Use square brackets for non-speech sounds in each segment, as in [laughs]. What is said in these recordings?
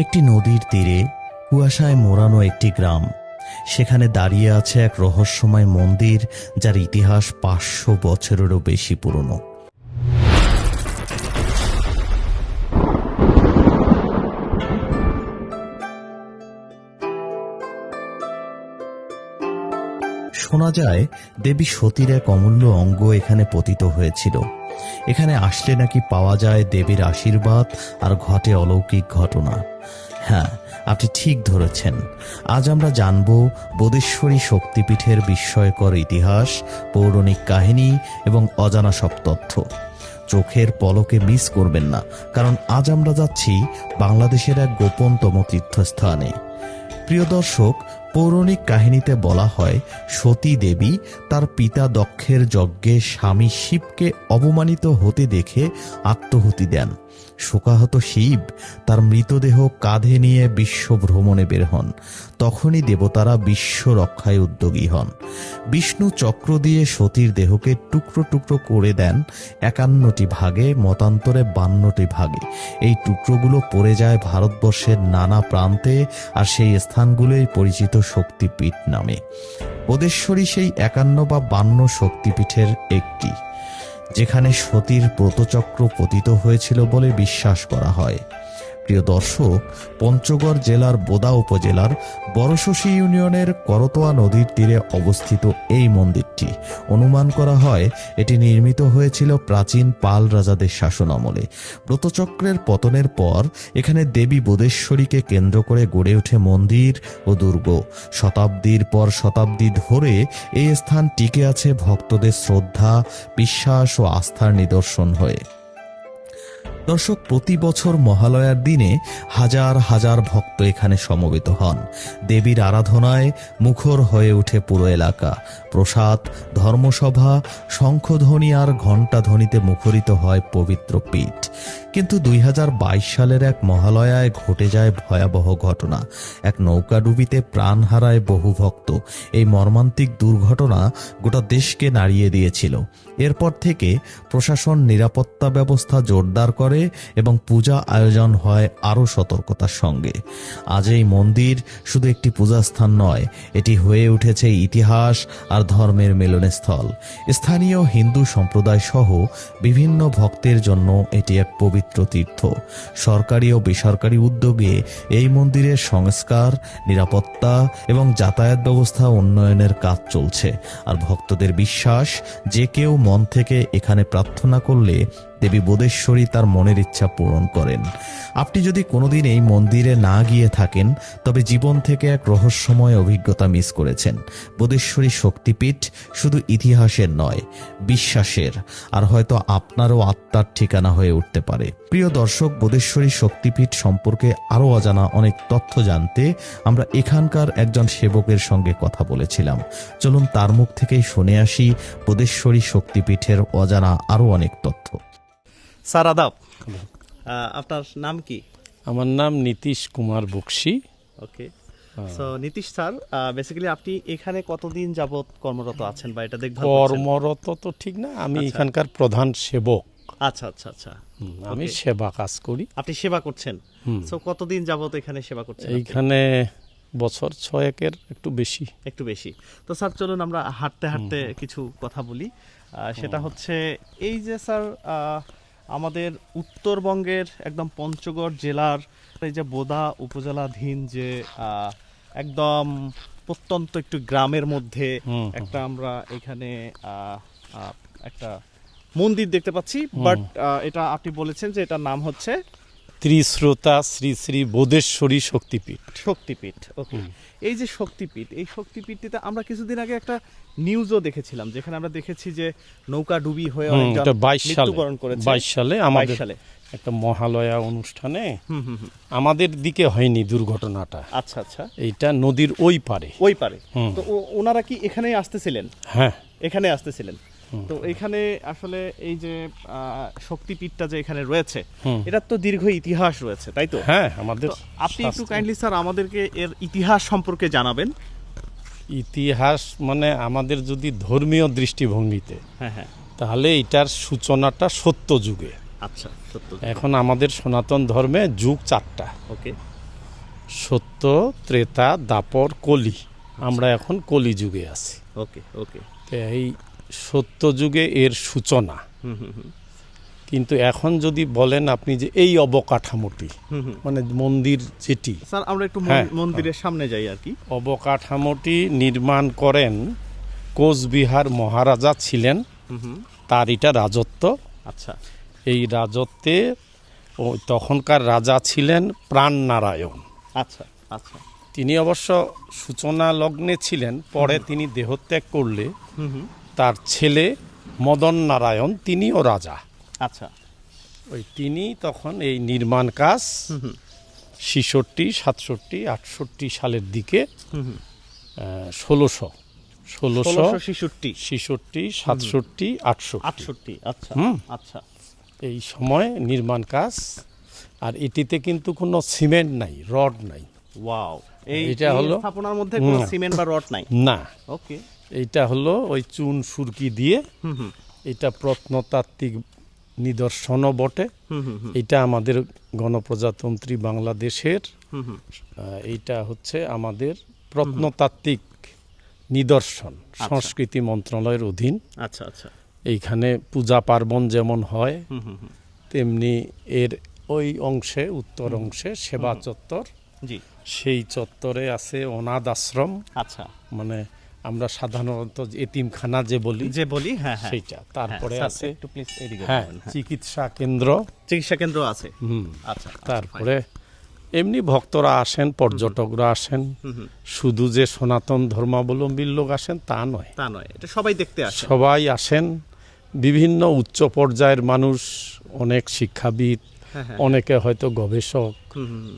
একটি নদীর তীরে কুয়াশায় মোড়ানো একটি গ্রাম। সেখানে দাঁড়িয়ে আছে এক রহস্যময় মন্দির, যার ইতিহাস পাঁচশো বছরেরও বেশি পুরনো। শোনা যায়, দেবী সতীর এক অমূল্য অঙ্গ এখানে পতিত হয়েছিল। এখানে আসলে নাকি পাওয়া যায় দেবীর আশীর্বাদ আর ঘটে অলৌকিক ঘটনা। হ্যাঁ আপনি ঠিক ধরেছেন। আজ আমরা জানব বোধেশ্বরী শক্তিপীঠের বিস্ময়কর ইতিহাস, পৌরাণিক কাহিনী এবং অজানা সব তথ্য। চোখের পলকে মিস করবেন না, কারণ আজ আমরা যাচ্ছি বাংলাদেশের এক গোপনতম তীর্থস্থানে। প্রিয় দর্শক, পৌরাণিক কাহিনীতে বলা হয়, সতী দেবী তার পিতা দক্ষের যজ্ঞে স্বামী শিবকে অবমানিত হতে দেখে আত্মহুতি দেন। শোকাহত শিব তার মৃতদেহ কাঁধে নিয়ে বিশ্ব ভ্রমণে বের হন। তখনই দেবতারা বিশ্ব রক্ষায় উদ্যোগী হন। বিষ্ণু চক্র দিয়ে সতীর দেহকে টুকরো টুকরো করে দেন একান্নটি ভাগে, মতান্তরে বান্নটি ভাগে। এই টুকরোগুলো পড়ে যায় ভারতবর্ষের নানা প্রান্তে আর সেই স্থানগুলোই পরিচিত শক্তিপীঠ নামে। ওদেশ্বরী সেই একান্ন বা বান্ন শক্তিপীঠের একটি। যেখানে সতীর ব্রতচক্র পতিত হয়েছিল বলে বিশ্বাস করা হয়। প্রিয় দর্শক, পঞ্চগড় জেলার বোদা উপজেলার বড়শশী ইউনিয়নের করতোয়া নদীর তীরে অবস্থিত এই মন্দিরটি। অনুমান করা হয়, এটি নির্মিত হয়েছিল প্রাচীন পাল রাজাদের শাসন আমলে ব্রতচক্রের পতনের পর, এখানে দেবী বোধেশ্বরীকে কেন্দ্র করে গড়ে ওঠে মন্দির ও দুর্গ। শতাব্দীর পর শতাব্দী ধরে এই স্থান টিকে আছে ভক্তদের শ্রদ্ধা, বিশ্বাস ও আস্থার নিদর্শন হয়ে। দর্শক প্রতি বছর মহালয়ার দিনে হাজার হাজার ভক্ত এখানে সমবেত হন। দেবীর আরাধনায় মুখর হয়ে ওঠে পুরো এলাকা। প্রসাদ, ধর্মসভা, শঙ্খধ্বনি আর ঘণ্টাধ্বনিতে মুখরিত হয় পবিত্র পীঠ। কিন্তু দুই হাজার বাইশ সালের এক মহালয়ায় ঘটে যায় ভয়াবহ ঘটনা। এক নৌকাডুবিতে প্রাণ হারায় বহু ভক্ত। এই মর্মান্তিক দুর্ঘটনা গোটা দেশকে নাড়িয়ে দিয়েছিল। এরপর থেকে প্রশাসন নিরাপত্তা ব্যবস্থা জোরদার করে এবং পূজা আয়োজন হয় আরও সতর্কতার সঙ্গে। আজ এই মন্দির শুধু একটি পূজাস্থান নয়, এটি হয়ে উঠেছে ইতিহাস আর ধর্মের মিলনস্থল। স্থানীয় হিন্দু সম্প্রদায় সহ বিভিন্ন ভক্তের জন্য এটি এক পবিত্র তীর্থ। সরকারি ও বেসরকারি উদ্যোগে এই মন্দিরের সংস্কার, নিরাপত্তা এবং যাতায়াত ব্যবস্থা উন্নয়নের কাজ চলছে। আর ভক্তদের বিশ্বাস, যে কেউ মন থেকে এখানে প্রার্থনা করলে দেবী বোধেশ্বরী তার মনের ইচ্ছা পূরণ করেন। আপনি যদি কোনোদিন এই মন্দিরে না গিয়ে থাকেন, তবে জীবন থেকে এক রহস্যময় অভিজ্ঞতা মিস করেছেন। বোধেশ্বরী শক্তিপীঠ শুধু ইতিহাসের নয়, বিশ্বাসের, আর হয়তো আপনারও আত্মার ঠিকানা হয়ে উঠতে পারে। প্রিয় দর্শক, বোধেশ্বরী শক্তিপীঠ সম্পর্কে আরও অজানা অনেক তথ্য জানতে আমরা এখানকার একজন সেবকের সঙ্গে কথা বলেছিলাম। চলুন তার মুখ থেকেই শুনে আসি বোধেশ্বরী শক্তিপীঠের অজানা আরও অনেক তথ্য। স্যার আদাব। আপনার নাম কি? আমার নাম Nitish Kumar Bakshi. Okay. So Nitish sir basically আপনি এখানে কতদিন যাবত কর্মরত আছেন বা এটা দেখভাল কর্মরত তো ঠিক না আমি এখানকার প্রধান সেবক। আচ্ছা আচ্ছা আচ্ছা। আমি সেবা কাজ করি। আপনি সেবা করছেন? সো কতদিন যাবত এখানে সেবা করছেন? এইখানে বছর ছয়েকের একটু বেশি। একটু বেশি। তো স্যার চলুন আমরা হাঁটতে হাঁটতে কিছু কথা বলি। সেটা হচ্ছে এই যে স্যার আমাদের উত্তরবঙ্গের একদম পঞ্চগড় জেলার এই যে বোদা উপজেলাধীন যে একদম প্রত্যন্ত একটু গ্রামের মধ্যে একটা আমরা এখানে একটা মন্দির দেখতে পাচ্ছি বাট এটা আপনি বলেছেন যে এটার নাম হচ্ছে ত্রিশ্রোতা শ্রী শ্রী বোধেশ্বরী শক্তিপীঠ। শক্তিপীঠ ওকে। এই যে শক্তিপীঠ এই শক্তিপীঠটিতে আমরা কিছুদিন আগে একটা নিউজও দেখেছিলাম যেখানে আমরা দেখেছি যে নৌকা ডুবি হয়ে হুম, বাইশ সালে বাইশ সালে আমাদের সালে। একটা মহালয়া অনুষ্ঠানে আমাদের দিকে হয়নি দুর্ঘটনাটা। আচ্ছা আচ্ছা। এইটা নদীর ওই পারে। ওই পারে। তো ওনারা কি এখানেই আসতেছিলেন? হ্যাঁ। এখানে আসতেছিলেন? তো এখানে আসলে এই যে শক্তিপীঠটা যে এখানে রয়েছে এটার তো দীর্ঘ ইতিহাস রয়েছে তাই তো? হ্যাঁ আমাদের আপনি একটু কাইন্ডলি স্যার আমাদেরকে এর ইতিহাস সম্পর্কে জানাবেন। ইতিহাস মানে আমাদের যদি ধর্মীয় দৃষ্টিভঙ্গিতে হ্যাঁ হ্যাঁ। তাহলে এটার সূচনাটা সত্য যুগে আচ্ছা সত্য এখন আমাদের সনাতন ধর্মে যুগ চারটা। ওকে। সত্য ত্রেতা দাপর কলি আমরা এখন কলি যুগে আছি। ওকে ওকে। তো এই সত্য যুগে এর সূচনা। কিন্তু এখন যদি বলেন আপনি যে এই অবকাঠামোটি। মানে মন্দির যেটি স্যার আমরা একটু হ্যাঁ, মন্দিরের সামনে যাই আর কি। অবকাঠামোটি নির্মাণ করেন কোচবিহার মহারাজা ছিলেন। তার এটা রাজত্ব। আচ্ছা। এই রাজত্বে ও তখনকার রাজা ছিলেন প্রাণনারায়ণ। আচ্ছা আচ্ছা। তিনি অবশ্য সূচনা লগ্নে ছিলেন পরে তিনি দেহত্যাগ করলে। তার ছেলে মদন নারায়ণ তিনিও রাজা। আচ্ছা। ওই তিনি তখন এই নির্মাণ কাজ ছিষট্টি সাতষট্টি আটষট্টি সালের দিকে ষোলোশো। ষোলোশো ছেষট্টি। ছিষট্টি সাতষট্টি আটষট্টি। আটষট্টি আচ্ছা হুম। আচ্ছা। এই সময় নির্মাণ কাজ আর এটিতে কিন্তু কোনো সিমেন্ট নাই রড নাই। ওয়াও এইটা হলো- স্থাপনার মধ্যে কোনো সিমেন্ট বা রড নাই? না। ওকে। এইটা হলো ওই চুন সুরকি দিয়ে এটা প্রত্নতাত্ত্বিক নিদর্শনও বটে। এটা আমাদের গণপ্রজাতন্ত্রী বাংলাদেশের এইটা হচ্ছে আমাদের প্রত্নতাত্ত্বিক নিদর্শন সংস্কৃতি মন্ত্রণালয়ের অধীন। আচ্ছা আচ্ছা। এইখানে পূজা পার্বণ যেমন হয় তেমনি এর ওই অংশে উত্তর অংশে সেবা চত্বর সেই চত্বরে আছে অনাথ আশ্রম। আচ্ছা। মানে আমরা সাধারণত এতিমখানা যে বলি যে বলি হ্যাঁ হ্যাঁ। সেইটা। তারপরে হ্যাঁ, আছে একটু প্লিজ এদিকে হ্যাঁ হ্যাঁ। চিকিৎসা কেন্দ্র। চিকিৎসা কেন্দ্র আছে। হুম আচ্ছা আচ্ছা, তারপরে এমনি ভক্তরা আসেন পর্যটকরা আসেন। শুধু যে সনাতন ধর্মাবলম্বীর লোক আসেন তা নয়। তা নয় এটা সবাই দেখতে আসে সবাই আসেন। বিভিন্ন উচ্চ পর্যায়ের মানুষ অনেক শিক্ষাবিদ [laughs] অনেকে হয়তো গবেষক।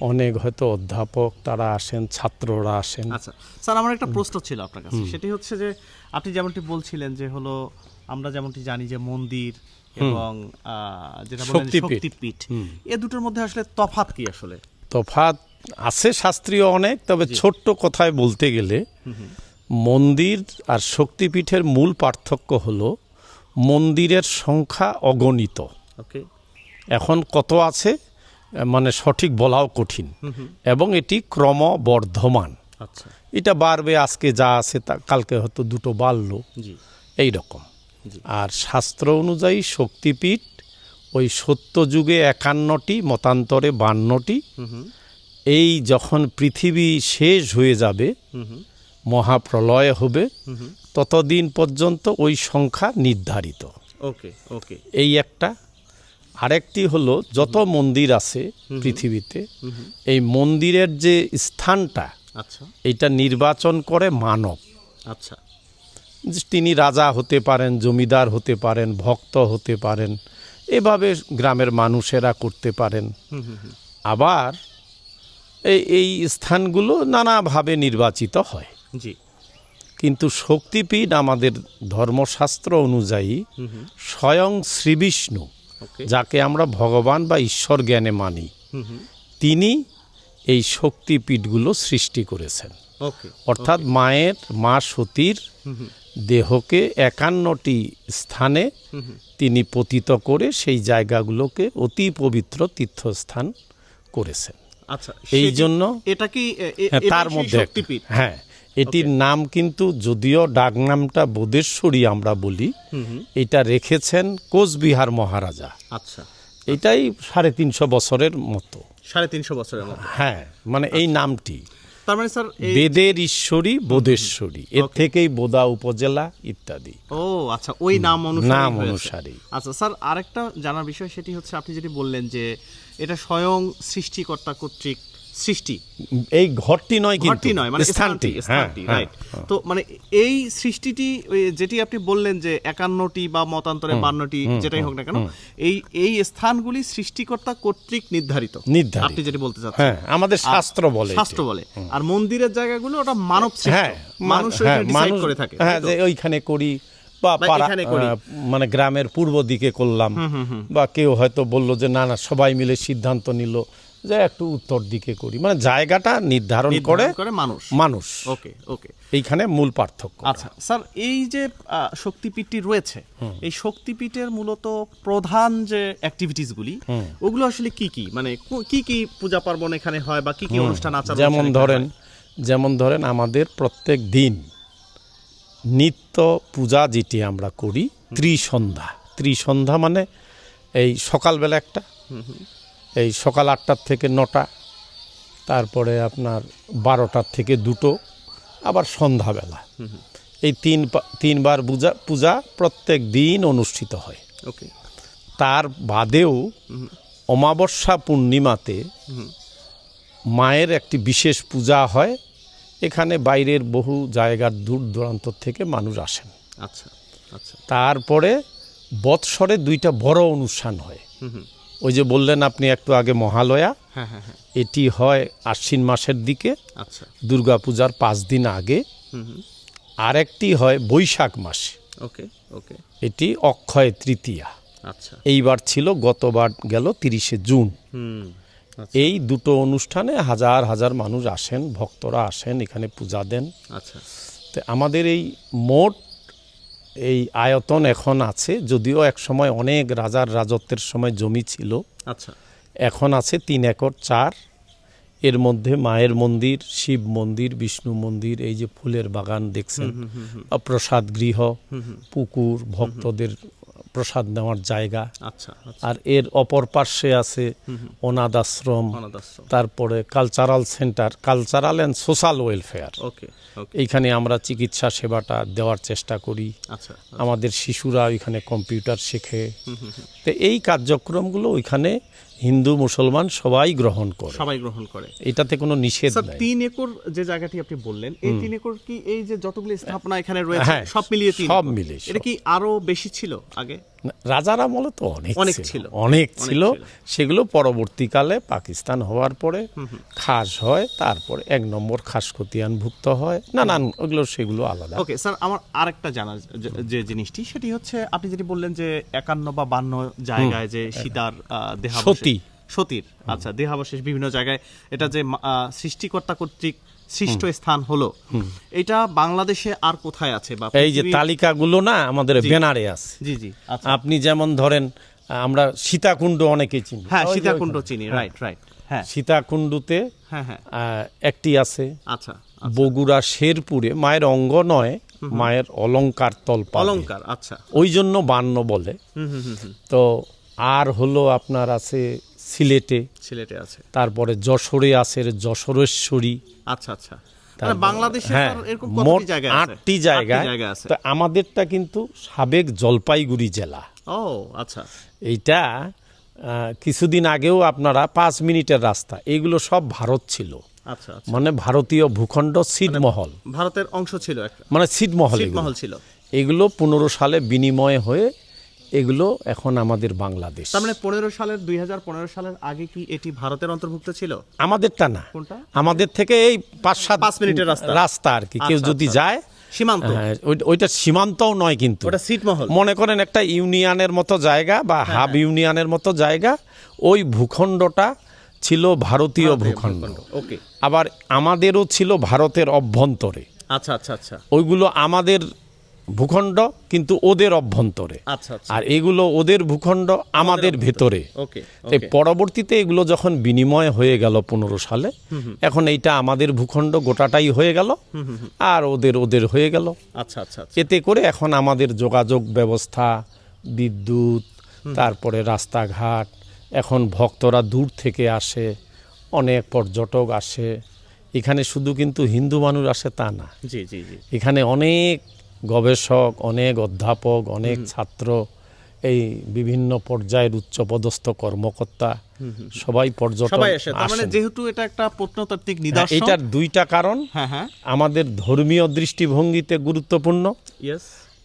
অনেক হয়তো অধ্যাপক তারা আসেন ছাত্ররা আসেন। আচ্ছা স্যার আমার একটা প্রশ্ন ছিল আপনার কাছে। সেটি হচ্ছে যে আপনি যেমনটি বলছিলেন যে হলো আমরা যেমনটি জানি যে মন্দির এবং যেটা বলেন শক্তিপীঠ। এ দুটোর মধ্যে আসলে তফাৎ কি আসলে? তফাৎ আছে শাস্ত্রীয় অনেক তবে ছোট্ট কথায় বলতে গেলে মন্দির আর শক্তিপীঠের মূল পার্থক্য হলো মন্দিরের সংখ্যা অগণিত। ওকে। এখন কত আছে? মানে সঠিক বলাও কঠিন। এবং এটি ক্রমবর্ধমান। আচ্ছা। এটা বাড়বে আজকে যা আছে তা কালকে হয়তো দুটো বাড়লো। এই রকম। আর শাস্ত্র অনুযায়ী শক্তিপীঠ ওই সত্য যুগে একান্নটি মতান্তরে বান্নটি। এই যখন পৃথিবী শেষ হয়ে যাবে মহাপ্রলয় হবে ততদিন পর্যন্ত ওই সংখ্যা নির্ধারিত। ওকে ওকে। এই একটা আরেকটি হলো যত মন্দির আছে পৃথিবীতে এই মন্দিরের যে স্থানটা আচ্ছা। এইটা নির্বাচন করে মানব। আচ্ছা। যে তিনি রাজা হতে পারেন জমিদার হতে পারেন ভক্ত হতে পারেন এভাবে গ্রামের মানুষেরা করতে পারেন। আবার এই এই স্থানগুলো নানাভাবে নির্বাচিত হয়। জি। কিন্তু শক্তিপীঠ আমাদের ধর্মশাস্ত্র অনুযায়ী স্বয়ং শ্রীবিষ্ণু যাকে আমরা ভগবান বা ঈশ্বর জ্ঞানে মানি তিনি এই শক্তিপীঠগুলো সৃষ্টি করেছেন। অর্থাৎ মায়ের মা সতীর দেহকে একান্নটি স্থানে তিনি পতিত করে সেই জায়গাগুলোকে অতি পবিত্র তীর্থস্থান করেছেন। আচ্ছা এই জন্য এটা কি হ্যাঁ, তার মধ্যে হ্যাঁ এটির নাম কিন্তু যদিও ডাকনামটা বোধেশ্বরী আমরা বলি এটা রেখেছেন কোচবিহার মহারাজা। আচ্ছা। এটাই সাড়ে তিনশো বছরের মতো। সাড়ে তিনশো বছরের মতো। হ্যাঁ মানে এই নামটি। তার মানে স্যার বেদের ঈশ্বরী বোধেশ্বরী এর থেকেই বোদা উপজেলা ইত্যাদি। ও আচ্ছা ওই নাম অনুসারে নাম হয়েছে। অনুসারেই। আচ্ছা স্যার আরেকটা জানার বিষয় সেটি হচ্ছে আপনি যেটি বললেন যে এটা স্বয়ং সৃষ্টিকর্তা কর্তৃক সৃষ্টি। এই ঘরটি নয় ঘরটি নয় মানে স্থানটি হ্যাঁ, স্থানটি হ্যাঁ, রাইট তো মানে এই সৃষ্টিটি যেটি আপনি বললেন যে একান্নটি বা মতান্তরে বান্নটি যেটাই হোক না কেন এই এই স্থানগুলি সৃষ্টিকর্তা কর্তৃক নির্ধারিত। আপনি যেটি বলতে চাচ্ছেন। হ্যাঁ আমাদের শাস্ত্র বলে শাস্ত্র বলে। আর মন্দিরের জায়গাগুলো ওটা মানব সৃষ্ট। হ্যাঁ মানুষ হ্যাঁ, ডিসাইড মানুষ- করে থাকে হ্যাঁ যে ওইখানে করি বা মানে গ্রামের পূর্ব দিকে করলাম বা কেউ হয়তো বলল যে না না সবাই মিলে সিদ্ধান্ত নিল যে একটু উত্তর দিকে করি। মানে জায়গাটা নির্ধারণ করে মানুষ। মানুষ। ওকে ওকে। এইখানে মূল পার্থক্য। আচ্ছা স্যার এই যে শক্তিপীঠটি রয়েছে এই শক্তিপীঠের মূলত প্রধান যে অ্যাক্টিভিটিসগুলি ওগুলো আসলে কি কি? মানে কি কি পূজা পার্বণ এখানে হয় বা কি কি অনুষ্ঠান আচার যেমন ধরেন যেমন ধরেন আমাদের প্রত্যেক দিন নিত্য পূজা যেটি আমরা করি ত্রিসন্ধ্যা। ত্রিসন্ধ্যা মানে এই সকালবেলা একটা এই সকাল আটটার থেকে নটা তারপরে আপনার বারোটার থেকে দুটো আবার সন্ধ্যাবেলা। এই তিন তিনবার পূজা পূজা প্রত্যেক দিন অনুষ্ঠিত হয়। ওকে। তার বাদেও অমাবস্যা পূর্ণিমাতে মায়ের একটি বিশেষ পূজা হয়। এখানে বাইরের বহু জায়গার দূর দূরান্ত থেকে মানুষ আসেন। আচ্ছা আচ্ছা। তারপরে বৎসরে দুইটা বড় অনুষ্ঠান হয়। ওই যে বললেন আপনি একটু আগে মহালয়া হ্যাঁ হ্যাঁ হ্যাঁ। এটি হয় আশ্বিন মাসের দিকে আচ্ছা। দুর্গাপূজার পাঁচ দিন আগে। আরেকটি হয় বৈশাখ মাসে। ওকে ওকে। এটি অক্ষয় তৃতীয়া। আচ্ছা। এইবার ছিল গতবার গেল তিরিশে জুন। এই দুটো অনুষ্ঠানে হাজার হাজার মানুষ আসেন ভক্তরা আসেন এখানে পূজা দেন। আচ্ছা। তো আমাদের এই মোট এই আয়তন এখন আছে যদিও এক সময় অনেক রাজার রাজত্বের সময় জমি ছিল। আচ্ছা। এখন আছে তিন একর চার। এর মধ্যে মায়ের মন্দির শিব মন্দির বিষ্ণু মন্দির এই যে ফুলের বাগান দেখছেন। প্রসাদ গৃহ পুকুর ভক্তদের প্রসাদ নেওয়ার জায়গা। আচ্ছা আচ্ছা। আর এর অপর পার্শ্বে আছে অনাথ আশ্রম তারপরে cultural centre cultural and social welfare এইখানে আমরা চিকিৎসা সেবাটা দেওয়ার চেষ্টা করি। আচ্ছা আমাদের শিশুরা ওইখানে কম্পিউটার শেখে। তো এই কার্যক্রমগুলো ওইখানে হিন্দু মুসলমান সবাই গ্রহণ করে। সবাই গ্রহণ করে। এটাতে কোনো নিষেধ নাই। তিন একর যে জায়গাটি আপনি বললেন এই তিন একর কি এই যে যতগুলি স্থাপনা এখানে রয়েছে হ্যাঁ, সব মিলিয়ে তিন সব? মিলে, এটা কি আরও বেশি ছিল আগে? না, রাজার আমলে তো অনেক অনেক ছিল। অনেক ছিল। সেগুলো পরবর্তীকালে পাকিস্তান হওয়ার পরে খাস হয় তারপরে এক নম্বর খাস খতিয়ানভুক্ত হয়। নানান ওগুলো সেগুলো আলাদা। ওকে স্যার আমার আরেকটা জানার যে- যে জিনিসটি সেটি হচ্ছে আপনি যেটি বললেন যে একান্ন বা বান্ন জায়গায় যে সীতার দেহাবশেষ সতী। সতীর। আচ্ছা দেহাবশেষ বিভিন্ন জায়গায় এটা যে সৃষ্টিকর্তা কর্তৃক সৃষ্ট স্থান হলো এটা বাংলাদেশে আর কোথায় আছে বা এই যে তালিকাগুলো না আমাদের ব্যানারে আছে। জি জি আচ্ছা। আপনি যেমন ধরেন আমরা সীতাকুণ্ড অনেকে চিনি। হ্যাঁ সীতাকুণ্ড চিনি রাইট রাইট হ্যাঁ। সীতাকুণ্ডুতে হ্যাঁ হ্যাঁ। একটি আছে। আচ্ছা বগুড়া শেরপুরে মায়ের অঙ্গ নয় মায়ের অলংকার তলপা অলংকার আচ্ছা। ওই জন্য বান্ন বলে। তো আর হলো আপনার আছে সিলেটে সিলেটে আছে। তারপরে যশোরে আছে যশোরেশ্বরী। আচ্ছা আচ্ছা। মানে বাংলাদেশে হ্যাঁ আটটি জায়গা। তো আমাদেরটা কিন্তু সাবেক জলপাইগুড়ি জেলা। ও আচ্ছা। এইটা কিছুদিন আগেও আপনারা পাঁচ মিনিটের রাস্তা এইগুলো সব ভারত ছিল। আচ্ছা আচ্ছা। মানে ভারতীয় ভূখণ্ড ছিটমহল ভারতের অংশ ছিল মানে এগুলো। ছিটমহল ছিল। এগুলো পনেরো সালে বিনিময় হয়ে এগুলো এখন আমাদের বাংলাদেশ। তার মানে পনেরো সালের দুই হাজার পনেরো সালের আগে কি এটি ভারতের অন্তর্ভুক্ত ছিল? আমাদেরটা না। কোনটা? আমাদের থেকে এই পাঁচ সাত পাঁচ মিনিটের রাস্তা। রাস্তা আর কি। কেউ আচ্ছা, যদি আচ্ছা। যায় সীমান্ত। হ্যাঁ, ওই- ওইটা সীমান্তও নয় কিন্তু। ওটা ছিটমহল মনে করেন একটা ইউনিয়নের মতো জায়গা বা হ্যাঁ, হাব ইউনিয়নের মতো জায়গা ওই ভূখণ্ডটা ছিল ভারতীয় ভূখণ্ড ওকে। আবার আমাদেরও ছিল ভারতের অভ্যন্তরে। আচ্ছা আচ্ছা আচ্ছা। ওইগুলো আমাদের ভূখণ্ড কিন্তু ওদের অভ্যন্তরে। আচ্ছা আচ্ছা। আর এগুলো ওদের ভূখণ্ড আমাদের ভেতরে। পরবর্তীতে এগুলো যখন বিনিময় হয়ে গেল পনেরো সালে এখন এইটা আমাদের ভূখণ্ড গোটাটাই হয়ে গেল। আর ওদের ওদের হয়ে গেল। আচ্ছা আচ্ছা আচ্ছা। এতে করে এখন আমাদের যোগাযোগ ব্যবস্থা বিদ্যুৎ তারপরে রাস্তাঘাট এখন ভক্তরা দূর থেকে আসে অনেক পর্যটক আসে। এখানে শুধু কিন্তু হিন্দু মানুষ আসে তা না। এখানে অনেক গবেষক অনেক অধ্যাপক অনেক ছাত্র এই বিভিন্ন পর্যায়ের উচ্চপদস্থ কর্মকর্তা সবাই পর্যটন মানে। যেহেতু এটা একটা প্রত্নতাত্ত্বিক হ্যাঁ, নিদর্শন। এটার দুইটা কারণ হ্যাঁ হ্যাঁ। আমাদের ধর্মীয় দৃষ্টিভঙ্গিতে গুরুত্বপূর্ণ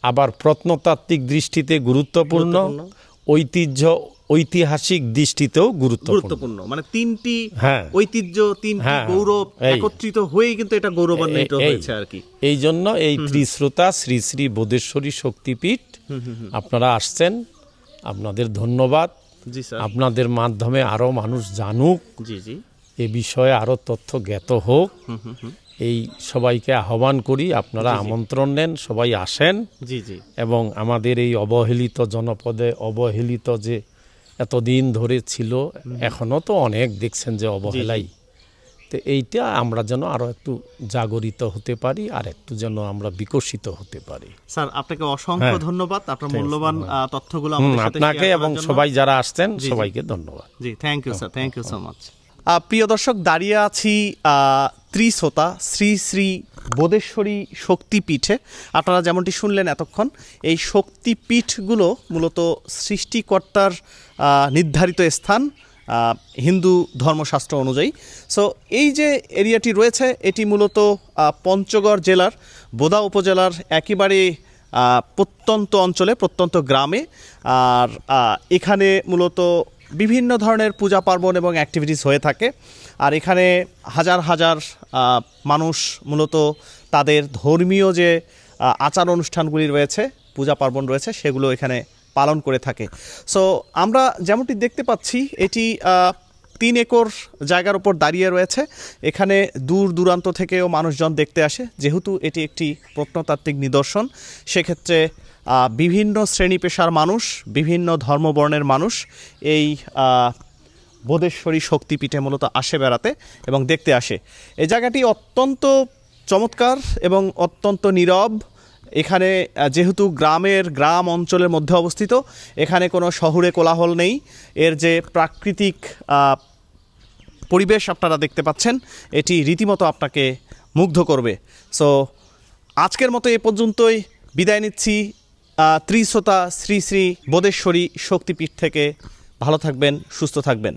আবার প্রত্নতাত্ত্বিক দৃষ্টিতে গুরুত্বপূর্ণ। ঐতিহ্য ঐতিহাসিক দৃষ্টিতেও গুরুত্বপূর্ণ। মানে তিনটি হ্যাঁ। ঐতিহ্য তিনটি হ্যাঁ, গৌরব একত্রিত হয়েই কিন্তু এটা গৌরবান্বিত হয়েছে আর কি। এই জন্য এই ত্রিশ্রোতা শ্রী শ্রী বোধেশ্বরী শক্তিপীঠ আপনারা আসছেন আপনাদের ধন্যবাদ। আপনাদের মাধ্যমে আরও মানুষ জানুক। জি জি। এ বিষয়ে আরও তথ্য জ্ঞাত হোক। এই সবাইকে আহ্বান করি আপনারা আমন্ত্রণ নেন সবাই আসেন। জি জি। এবং আমাদের এই অবহেলিত জনপদে অবহেলিত যে এতদিন ধরে ছিল এখনও তো অনেক দেখছেন যে অবহেলাই। তো এইটা আমরা যেন আরও একটু জাগরিত হতে পারি আর একটু যেন আমরা বিকশিত হতে পারি। স্যার আপনাকে অসংখ্য হ্যাঁ। ধন্যবাদ। আপনার মূল্যবান তথ্যগুলো আপনাকে এবং সবাই যারা আসছেন সবাইকে ধন্যবাদ। জি thank you sir thank you so much প্রিয় দর্শক দাঁড়িয়ে আছি ত্রিশোতা শ্রী শ্রী বোধেশ্বরী শক্তিপীঠে। আপনারা যেমনটি শুনলেন এতক্ষণ, এই শক্তিপীঠগুলো মূলত সৃষ্টিকর্তার নির্ধারিত স্থান হিন্দু ধর্মশাস্ত্র অনুযায়ী। সো এই যে এরিয়াটি রয়েছে, এটি মূলত পঞ্চগড় জেলার, বোদা উপজেলার একেবারে প্রত্যন্ত অঞ্চলে, প্রত্যন্ত গ্রামে। আর এখানে মূলত বিভিন্ন ধরনের পূজা পার্বণ এবং অ্যাক্টিভিটিস হয়ে থাকে। আর এখানে হাজার হাজার মানুষ মূলত তাদের ধর্মীয় যে আচার অনুষ্ঠানগুলি রয়েছে, পূজা পার্বণ রয়েছে, সেগুলো এখানে পালন করে থাকে। সো আমরা যেমনটি দেখতে পাচ্ছি, এটি তিন একর জায়গার উপর দাঁড়িয়ে রয়েছে। এখানে দূর দূরান্ত থেকেও মানুষজন দেখতে আসে। যেহেতু এটি একটি প্রত্নতাত্ত্বিক নিদর্শন, সেক্ষেত্রে বিভিন্ন শ্রেণি পেশার মানুষ, বিভিন্ন ধর্মবর্ণের মানুষ এই বোধেশ্বরী শক্তিপীঠে মূলত আসে বেড়াতে এবং দেখতে আসে। এই জায়গাটি অত্যন্ত চমৎকার এবং অত্যন্ত নীরব। এখানে যেহেতু গ্রামের, গ্রাম অঞ্চলের মধ্যে অবস্থিত, এখানে কোনো শহুরে কোলাহল নেই। এর যে প্রাকৃতিক পরিবেশ আপনারা দেখতে পাচ্ছেন, এটি রীতিমতো আপনাকে মুগ্ধ করবে। সো, আজকের মতো এ পর্যন্তই। বিদায় নিচ্ছি। ত্রিশোতা শ্রী শ্রী বোধেশ্বরী শক্তিপীঠ থেকে ভালো থাকবেন সুস্থ থাকবেন।